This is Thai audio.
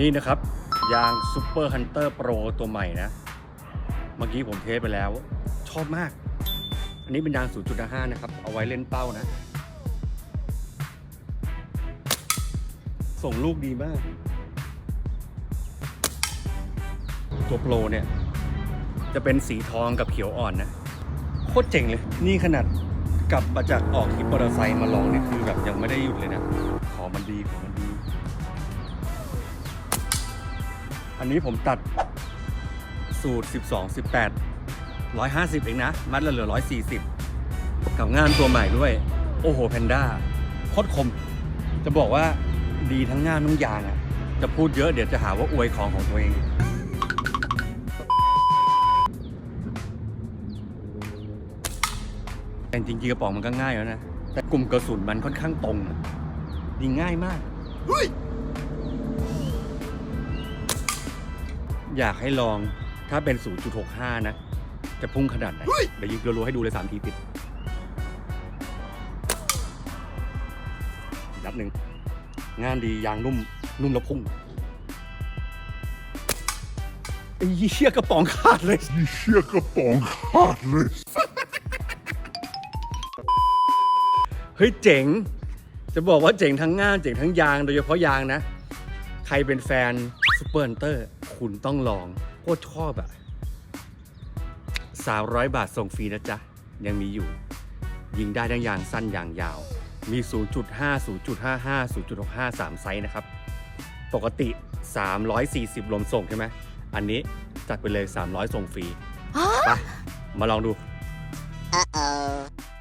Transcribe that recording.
นี่นะครับ ยาง Super Hunter Pro ตัวใหม่นะ เมื่อกี้ผมเทสไปแล้ว ชอบมาก อันนี้เป็นยาง 0.5 นะครับ เอาไว้เล่นเป้านะ ส่งลูกดีมาก ตัวโปรเนี่ย จะเป็นสีทองกับเขียวอ่อนนะ โคตรเจ๋งเลย นี่ขนาดกลับมาจากออกทริปมอเตอร์ไซค์มาลองเนี่ยคือแบบยังไม่ได้หยุดเลยนะ ขอมันดีขอมันดี อันนี้ผมตัดสูตร 12 18 150 เองนะ มัดละเหลือ 140 กับงานตัวใหม่ด้วย โอ้โหแพนด้าโคตรคม จะบอกว่าดีทั้งงานทั้งยางอะ่ะจะพูดเยอะเดี๋ยวจะหาว่าอวยของของตัวเองแต่จริงๆกระป๋องมันก็ง่ายแล้วนะ แต่กลุ่มกระสุนมันค่อนข้างตรงอะยิงง่ายมาก อยากให้ลองถ้าเป็น 0.65 นะ จะพุ่งขนาดไหน เดี๋ยวยิงรัวๆให้ดูเลย 3 ทีติดนัดหนึ่ง งานดียางนุ่ม นุ่มแล้วพุ่งไอ้เหี้ยกระป๋องขาดเลยนี่เชี่ยกระป๋องขาดเลย เฮ้ยเจ๋ง จะบอกว่าเจ๋งทั้งงานเจ๋งทั้งยาง โดยเฉพาะยางนะ ใครเป็นแฟนซูเปอร์ n นเตอร์ คุณต้องลองโคตรชอบอะ300บาทส่งฟรีนะจ๊ะ ยังมีอยู่ ยิงได้ทั้งยางสั้นยางยาว มี 0.5 0.55 0.65 3 ไซส์นะครับ ปกติ 340รวมส่งใช่ไหม อันนี้จัดไปเลย 300 ส่งฟรี ไป มาลองดู Uh-oh.